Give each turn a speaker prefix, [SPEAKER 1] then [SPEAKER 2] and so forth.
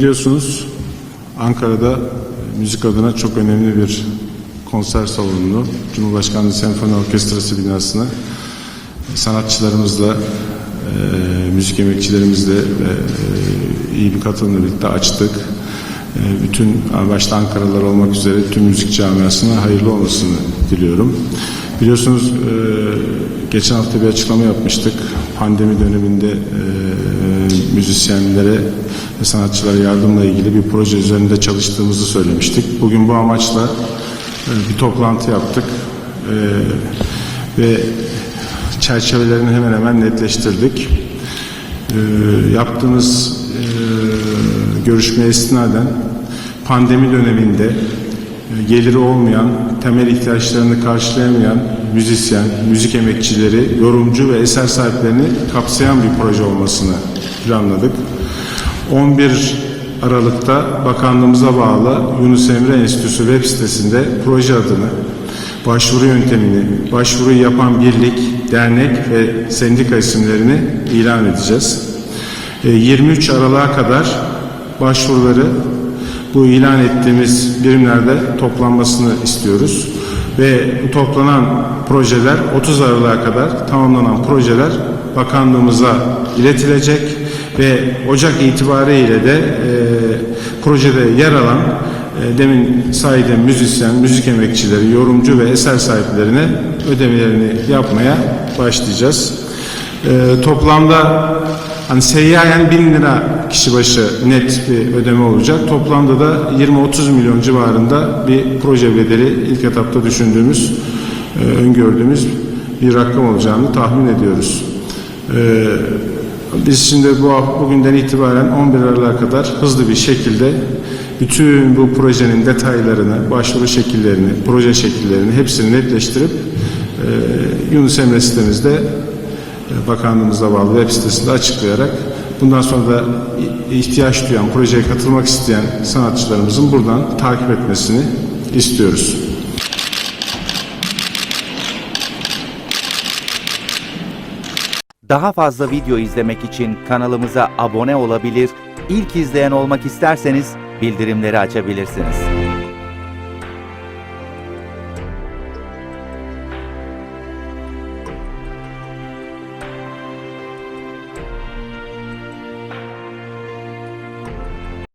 [SPEAKER 1] Biliyorsunuz Ankara'da müzik adına çok önemli bir konser salonunu Cumhurbaşkanlığı Senfoni Orkestrası binasına sanatçılarımızla, e, müzik emekçilerimizle e, iyi bir katılımla birlikte açtık. E, bütün başta Ankaralılar olmak üzere tüm müzik camiasına hayırlı olmasını diliyorum. Biliyorsunuz e, geçen hafta bir açıklama yapmıştık. Pandemi döneminde e, müzisyenlere ve sanatçılara yardımla ilgili bir proje üzerinde çalıştığımızı söylemiştik. Bugün bu amaçla e, bir toplantı yaptık ve çerçevelerini hemen hemen netleştirdik. Yaptığımız e, görüşme esnaden pandemi döneminde e, geliri olmayan, temel ihtiyaçlarını karşılayamayan müzisyen, müzik emekçileri, yorumcu ve eser sahiplerini kapsayan bir proje olmasını planladık. 11 Aralık'ta bakanlığımıza bağlı Yunus Emre Enstitüsü web sitesinde proje adını, başvuru yöntemini, başvuruyu yapan birlik, dernek ve sendika isimlerini ilan edeceğiz. E, 23 Aralık'a kadar başvuruları bu ilan ettiğimiz birimlerde toplanmasını istiyoruz. Ve toplanan projeler 30 Aralık'a kadar tamamlanan projeler bakanlığımıza iletilecek ve Ocak itibariyle de e, projede yer alan e, demin saydığım müzisyen, müzik emekçileri, yorumcu ve eser sahiplerine ödemelerini yapmaya başlayacağız. E, toplamda hani seyyahen bin lira kişi başı net bir ödeme olacak. Toplamda da 20-30 milyon civarında bir proje bedeli ilk etapta düşündüğümüz, e, öngördüğümüz bir rakam olacağını tahmin ediyoruz. E, biz şimdi bu bugünden itibaren 11 Aralık'a kadar hızlı bir şekilde bütün bu projenin detaylarını, başvuru şekillerini, proje şekillerini hepsini netleştirip e, Yunus Emre sitemizde bakanlığımıza bağlı web sitesinde açıklayarak bundan sonra da ihtiyaç duyan, projeye katılmak isteyen sanatçılarımızın buradan takip etmesini istiyoruz.
[SPEAKER 2] Daha fazla video izlemek için kanalımıza abone olabilir, ilk izleyen olmak isterseniz bildirimleri açabilirsiniz.